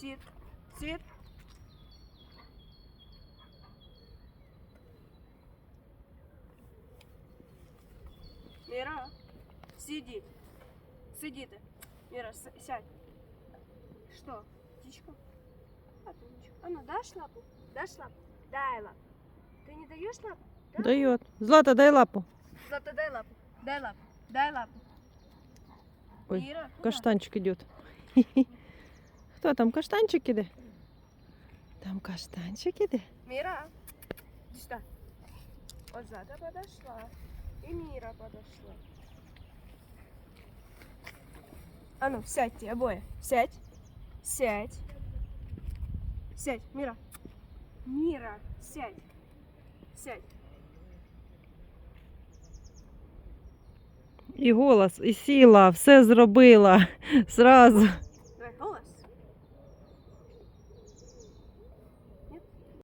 Сид. Сид. Мира, сиди. Сиди ты. Мира, сядь. Что? Птичка? А, ты ничего. А ну, дашь лапу? Дашь лапу? Дай лапу. Ты не даешь лапу? Да? Дает. Злата, дай лапу. Злата, дай лапу. Дай лапу. Дай лапу. Ой, Мира, куда? Каштанчик идет. Хто там? Каштанчик іде? Там каштанчик іде. Мира, иди сюда. Вот Злата подошла. И Мира подошла. А ну, сядьте обои. Сядь. Сядь. Сядь, Мира. Мира, сядь. Сядь. І голос, і сіла, все зробила. Зразу.